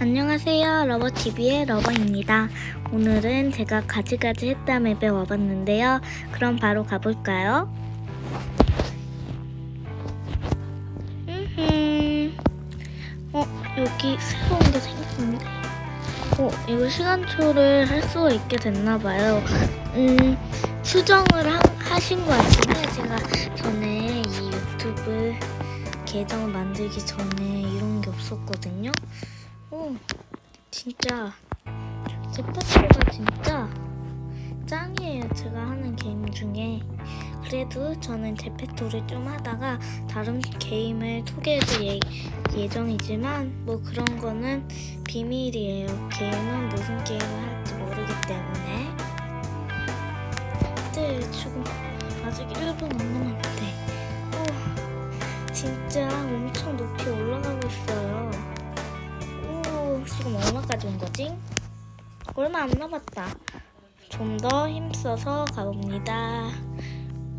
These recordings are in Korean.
안녕하세요. 러버TV의 러버입니다. 오늘은 제가 가지가지 했다 맵에 와봤는데요. 그럼 바로 가볼까요? 음흠. 어, 여기 새로운 게 생겼는데. 어, 이거 시간초를 할 수가 있게 됐나봐요. 음, 수정을 하, 하신 것 같은데, 제가 전에 이 유튜브 계정 만들기 전에 이런 게 없었거든요. 오, 진짜 제파토가 진짜 짱이에요. 제가 하는 게임 중에 그래도 저는 제페토를 좀 하다가 다른 게임을 소개해줄 예, 예정이지만 뭐 그런 거는 비밀이에요. 게임은 무슨 게임을 할지 모르기 때문에 네, 지금 아직 1분 안 남았는데 오, 진짜 엄청 높이 올라 온 거지? 얼마 안 남았다. 좀 더 힘써서 가봅니다.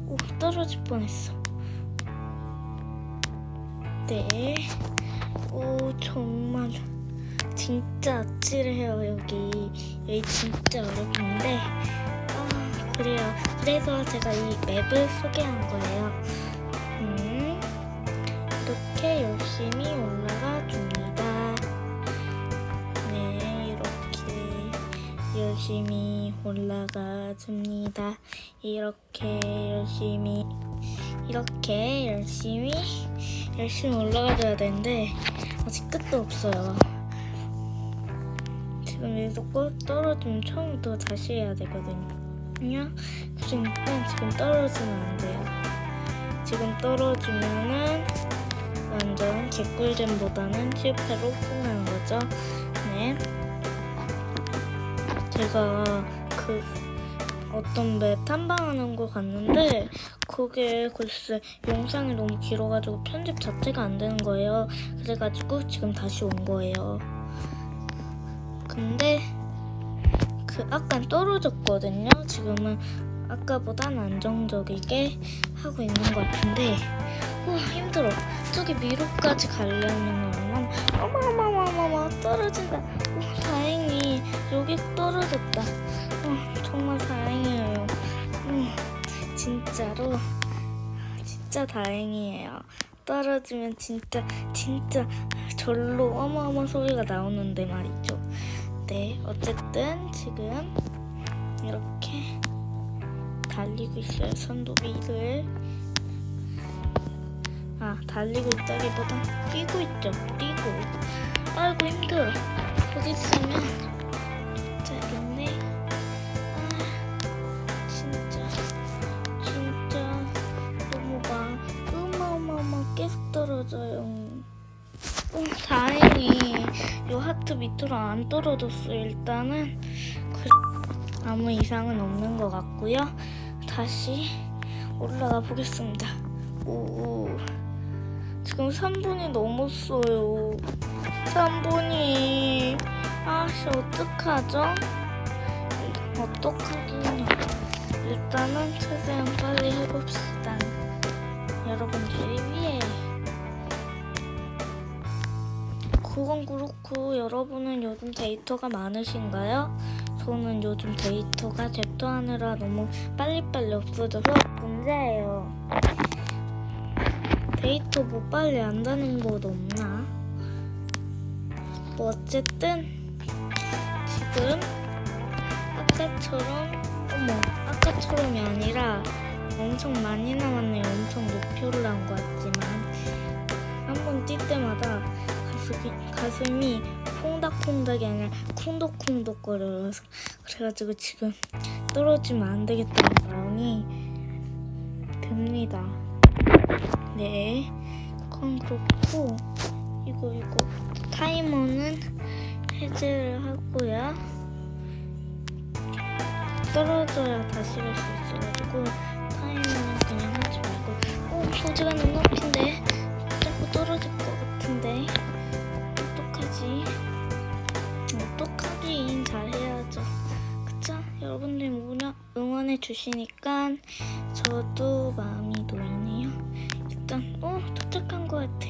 오, 떨어질 뻔했어. 네. 오, 정말 진짜 아찔해요, 여기. 여기 진짜 어렵는데. 아, 그래요. 그래서 제가 이 맵을 소개한 거예요. 음, 이렇게 열심히 올라 열심히 올라가 줍니다. 이렇게 열심히, 이렇게 열심히, 열심히 올라가 줘야 되는데, 아직 끝도 없어요. 지금 꼭 떨어지면 처음부터 다시 해야 되거든요. 그러니까 지금 떨어지면 안 돼요. 지금 떨어지면은 완전 개꿀잼보다는 실패로 끝나는 거죠. 네. 제가 그 어떤 맵 탐방하는 거 갔는데 그게 글쎄 영상이 너무 길어가지고 편집 자체가 안 되는 거예요. 그래가지고 지금 다시 온 거예요. 근데 그 아까 떨어졌거든요. 지금은 아까보단 안정적이게 하고 있는 것 같은데 와 힘들어. 저기 미로까지 가려면 어마어마어마어마 떨어진다. 여기 떨어졌다. 어, 정말 다행이에요. 음, 진짜로 진짜 다행이에요. 떨어지면 진짜 진짜 절로 어마어마 소리가 나오는데 말이죠. 네, 어쨌든 지금 이렇게 달리고 있어요. 선도 위를 아 달리고 있다기보다 뛰고 있죠. 뛰고 아이고 힘들어. 거기 있으면 하트 밑으로 안 떨어졌어. 일단은 그, 아무 이상은 없는 것 같고요. 다시 올라가 보겠습니다. 오, 지금 3분이 넘었어요. 3분이 아씨 어떡하죠? 어떡하긴요. 일단은 최대한 빨리 해봅시다. 여러분들을 위해. 그건 그렇고 여러분은 요즘 데이터가 많으신가요? 저는 요즘 데이터가 잽도하느라 너무 빨리빨리 없어져서 문제예요. 데이터 뭐 빨리 안다는 곳 없나? 뭐 어쨌든 지금 아까처럼 어머 아까처럼이 아니라 엄청 많이 남았네요. 엄청 높이 올라온 것 같지만 가슴이, 가슴이 콩닥콩닥이 아니라 쿵덕쿵덕거려요. 그래가지고 지금 떨어지면 안 되겠다는 마음이 듭니다. 네, 그건 그렇고 이거 이거 타이머는 해제를 하고요. 떨어져야 다시 갈 수 있어가지고 타이머는 그냥 하지 말고 오 소지가 너무 높은데 자꾸 떨어질 여러분들 응원해 주시니까 저도 마음이 놓이네요. 일단 어, 오 도착한 것 같아.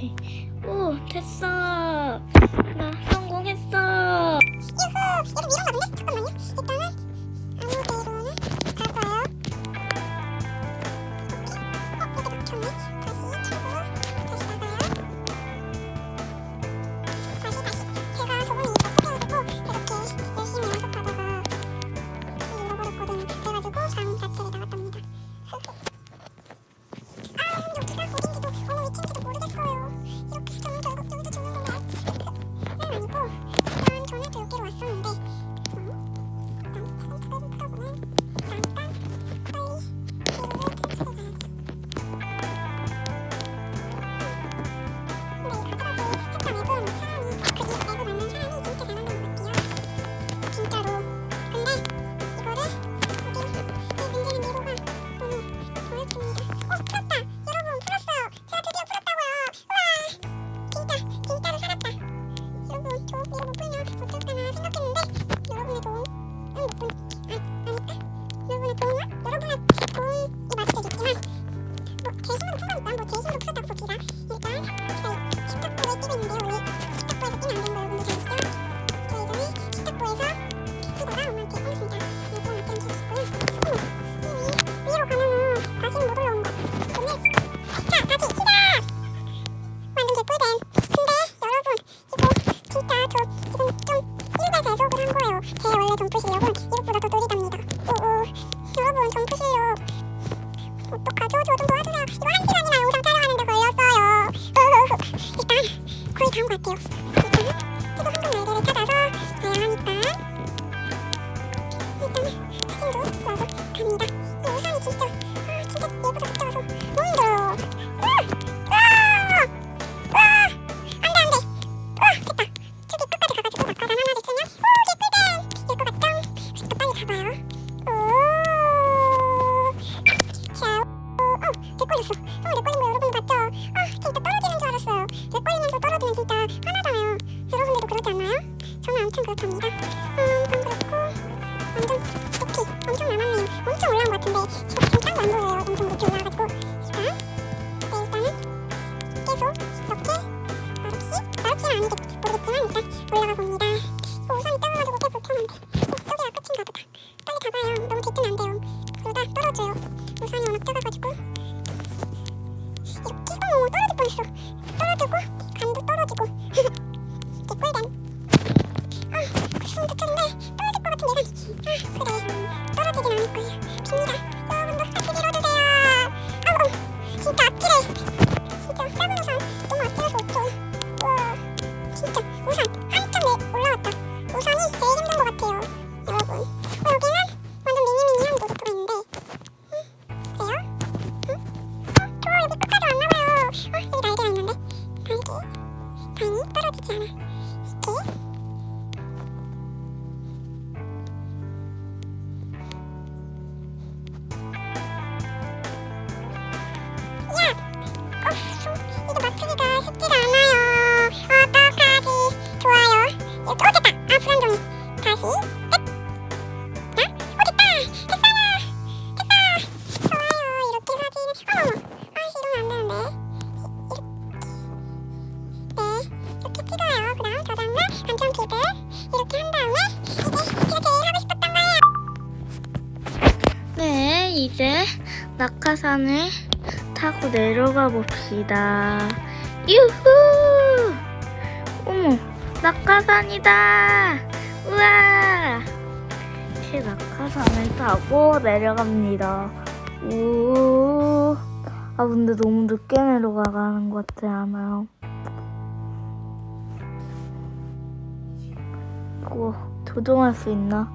오 됐어. 나 성공했어. 유후! 여러분 이런 거든요? 잠깐만요. 일단은 Ha 낙하산을 타고 내려가 봅시다. 유후! 어머, 낙하산이다! 우와! 이렇게 낙하산을 타고 내려갑니다. 우. 아 근데 너무 늦게 내려가는 것 같지 않아요? 이거 조종할 수 있나?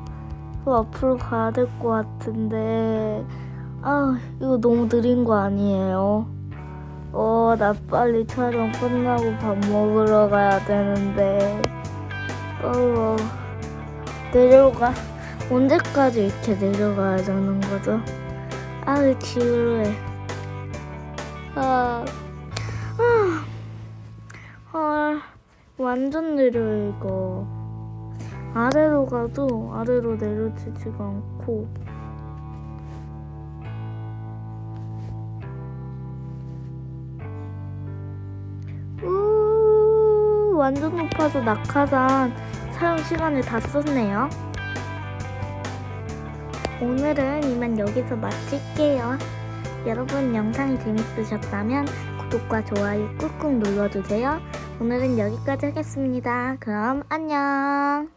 어, 앞으로 가야 될 것 같은데. 아, 이거 너무 느린 거 아니에요? 어, 나 빨리 촬영 끝나고 밥 먹으러 가야 되는데. 어, 내려가. 언제까지 이렇게 내려가야 되는 거죠? 아, 지루해. 아, 아, 아 완전 느려, 이거. 아래로 가도 아래로 내려지지가 않고. 완전 높아서 낙하산 사용 시간을 다 썼네요. 오늘은 이만 여기서 마칠게요. 여러분 영상이 재밌으셨다면 구독과 좋아요 꾹꾹 눌러주세요. 오늘은 여기까지 하겠습니다. 그럼 안녕!